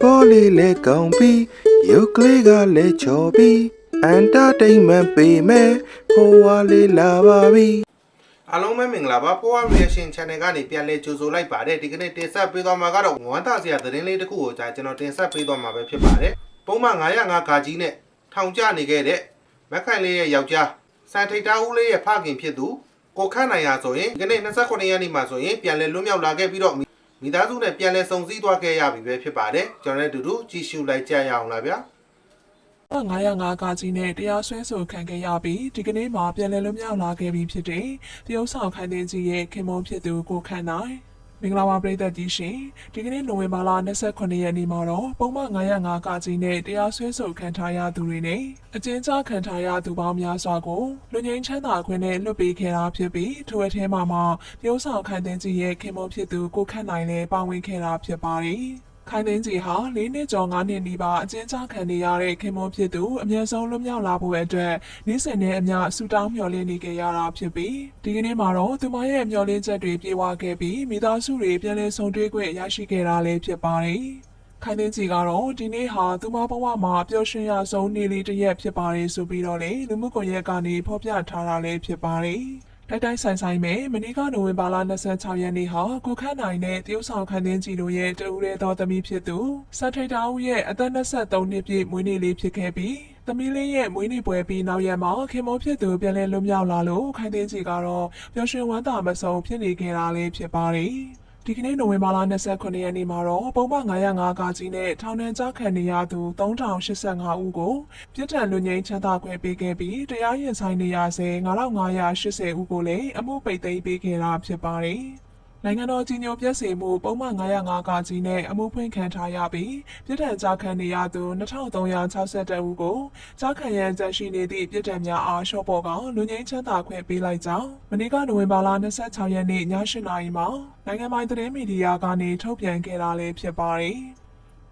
ပေါ်လေးလဲကောင်းပြီးရုပ်ကလေးကလည်းချော်ပြီးအန်တာတိန်မန်ပေးမယ်ဖိုးဝါလေးလာပါပြီအားလုံးပဲမင်္ဂလာပါဖိုးဝါ reaction channel ကနေပြန်လဲကြိုဆိုလိုက်ပါတယ်ဒီကနေ့တင်ဆက်ပေးသွားမှာကတော့ဝမ်းသာစရာသတင်းလေးတစ်ခုကိုကြာကျွန်တော်တင်ဆက်ပေးသွားမှာပဲဖြစ်ပါတယ်ပုံမှန်905ခါကြီးနဲ့ထောင်ကျနေခဲ့တဲ့မက်ခိုင်လေးရဲ့ယောက်ျားစံထိတ်တာဦးလေးရဲ့ဖခင်ဖြစ်သူကိုခန့်နိုင်ရဆိုရင်ဒီကနေ့29ရက်နေ့မှာဆိုရင်ပြန်လဲလွတ်မြောက်လာခဲ့ပြီးတော့ မိသားစုနဲ့ပြန်လည်စုံစည်းသွားခဲ့ရပြီပဲဖြစ်ပါတယ်ကျွန်တော်လည်းအတူတူကြည့်ရှုလိုက်ကြရအောင်လားဗျာ905ကကြီးနဲ့တရားစွဲဆိုခံခဲ့ရပြီးဒီကနေ့မှာပြန်လည်လွတ်မြောက်လာခဲ့ပြီဖြစ်တဲ့တရုတ်ဆောင်ခိုင်တဲ့ကြီးရဲ့ခင်မုန်းဖြစ်သူကိုခန့်နိုင် မင်္ဂလာပါပရိသတ်ကြီးရှင်ဒီကနေ့နိုဝင်ဘာလ29ရက်နေ့မှာတော့ပုံမှန်905ကကြီးနဲ့တရားစွဲဆိုခံထားရသူတွေနဲ့အကျဉ်းချခံထားရသူပေါင်းများစွာကိုလူငင်းချမ်းသာခွင့်နဲ့လွတ်ပေးခဲ့တာဖြစ်ပြီးထိုအထဲမှာမှတရုတ်ဆောင်ခိုင်တဲ့ကြီးရဲ့ခင်မုန်းဖြစ်သူကိုခန့်နိုင်လည်းပါဝင်ခဲ့တာဖြစ်ပါတယ် ခိုင်သိန်းကြီးဟာ၄နှစ်ကျော်၅နှစ်နီးပါးအကျဉ်းချခံနေရတဲ့ခင်မွန်ဖြစ်သူအမျက်ဆုံးလွတ်မြောက်လာဖို့အတွက်နေ့စဉ်နဲ့အမျှဆူတောင်းမျှော်လင့်နေကြရတာဖြစ်ပြီးဒီကနေ့မှာတော့သူမရဲ့မျှော်လင့်ချက်တွေပြေဝခဲ့ပြီးမိသားစုတွေပြန်လည်ဆုံတွေ့ခွင့်ရရှိခဲ့တာလည်းဖြစ်ပါတယ်။ခိုင်သိန်းကြီးကတော့ဒီနေ့ဟာသူမဘဝမှာပျော်ရွှင်ရဆုံးနေ့လေးတစ်ရက်ဖြစ်ပါတယ်ဆိုပြီးတော့လေလူမှုကွန်ရက်ကနေဖော်ပြထားတာလည်းဖြစ်ပါတယ်။ တိုက်တိုက်ဆိုင်ဆိုင်မဲ့မနေ့ကနိုဝင်ဘာလ26ရက်နေ့ဟာကိုခန့်နိုင်တဲ့တရုတ်ဆောင်ခန်းသိန်းကြီးတို့ရဲ့တဦးရဲသောသမီးဖြစ်သူစထိတ်တာဦးရဲ့အသက်23နှစ်ပြည့်မွေးနေ့လေးဖြစ်ခဲ့ပြီးသမီးလေးရဲ့မွေးနေ့ပွဲပြီးနောက်ရက်မှာခင်မောဖြစ်သူပြန်လည်လွတ်မြောက်လာလို့ခိုင်သိန်းကြီးကတော့ပျော်ရွှင်ဝမ်းသာမဆုံးဖြစ်နေခဲ့တာလေးဖြစ်ပါတယ် ဒီကနေ့နိုဝင်ဘာလ29ရက်နေ့မှာတော့ပုံမှန်905ကကြီးနဲ့ထောင်နှံကြားခံနေရသူ3085ဦးကိုပြစ်ဒဏ်လွတ်ငြိမ်းချမ်းသာခွင့်ပေးခဲ့ပြီးတရားရင်ဆိုင်နေရဆဲ9580ဦးကိုလည်းအမှုပိတ်သိမ်းပေးခဲ့တာဖြစ်ပါတယ်။ နိုင်ငံတော်ကြီးညိုပြည့်စုံမှုပုံမှန်905ကကြီးနဲ့အမှုဖွင့်ခံထားရပြီးပြစ်ဒဏ်ကြားခံနေရသူ2362ဦးကိုကြားခံရန်ကြရှိနေသည့်ပြစ်ဒဏ်များအားလျှော့ပေါ်ကလူငင်းချမ်းသာခွင့်ပေးလိုက်ကြောင်းမနေ့ကနိုဝင်ဘာလ26ရက်နေ့ည8:00နာရီမှာနိုင်ငံပိုင်သတင်းမီဒီယာကနေထုတ်ပြန်ခဲ့တာလည်းဖြစ်ပါတယ်။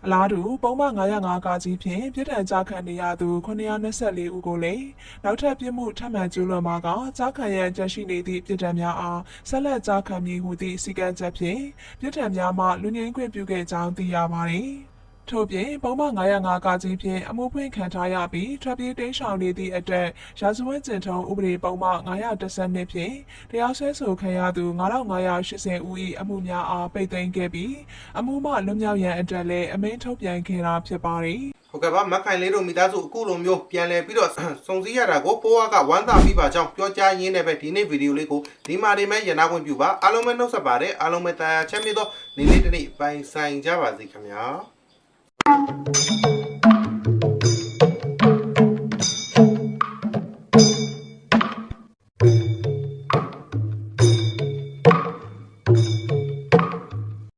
အလားတူပုံမှန်905ကကြီးဖြင့်ပြည်ထန်ကြားခံနေရသူ924ဦးကိုလည်းနောက်ထပ်ပြစ်မှုထပ်မံကျူးလွန်မှာကကြားခံရန်ကြရှိနေသည့်ပြည်ထန်များအားဆက်လက်ကြားခံမည်ဟုသည့်စီကံချက်ဖြင့်ပြည်ထန်များမှလူငင်းခွင့်ပြုခဲ့ကြောင်းသိရပါသည် ထို့ပြင်ပုံမှန်905ကကြီးဖြင့်အမှုဖွင့်ခံထားရပြီးထွက်ပြေးတိမ်းရှောင်နေသည့်အတွက်ရာဇဝတ်ကျင့်ထုံးဥပဒေပုံမှန်912ဖြင့်တရားစွဲဆိုခံရသူ9580ဦး၏အမှုများအားပိတ်သိမ်းခဲ့ပြီးအမှုမှလွတ်မြောက်ရန်အတွက်လည်းအမိန့်ထုတ်ပြန်ခဲ့တာဖြစ်ပါတယ်ဟုတ်ကဲ့ပါမက်ခိုင်လေးတို့မိသားစုအခုလိုမျိုးပြန်လည်ပြီးတော့စုံစည်းရတာကိုဖိုးဝါကဝမ်းသာပြီးပါကြောင်းပြောကြားရင်းနဲ့ပဲဒီနေ့ဗီဒီယိုလေးကိုဒီမှာနေမဲ့ရနာခွင့်ပြုပါအားလုံးပဲနှုတ်ဆက်ပါတယ်အားလုံးပဲတာယာချမ်းမြေ့သောနေ့လေးတစ်နေ့ပိုင်ဆိုင်ကြပါစေခင်ဗျာ Thank you.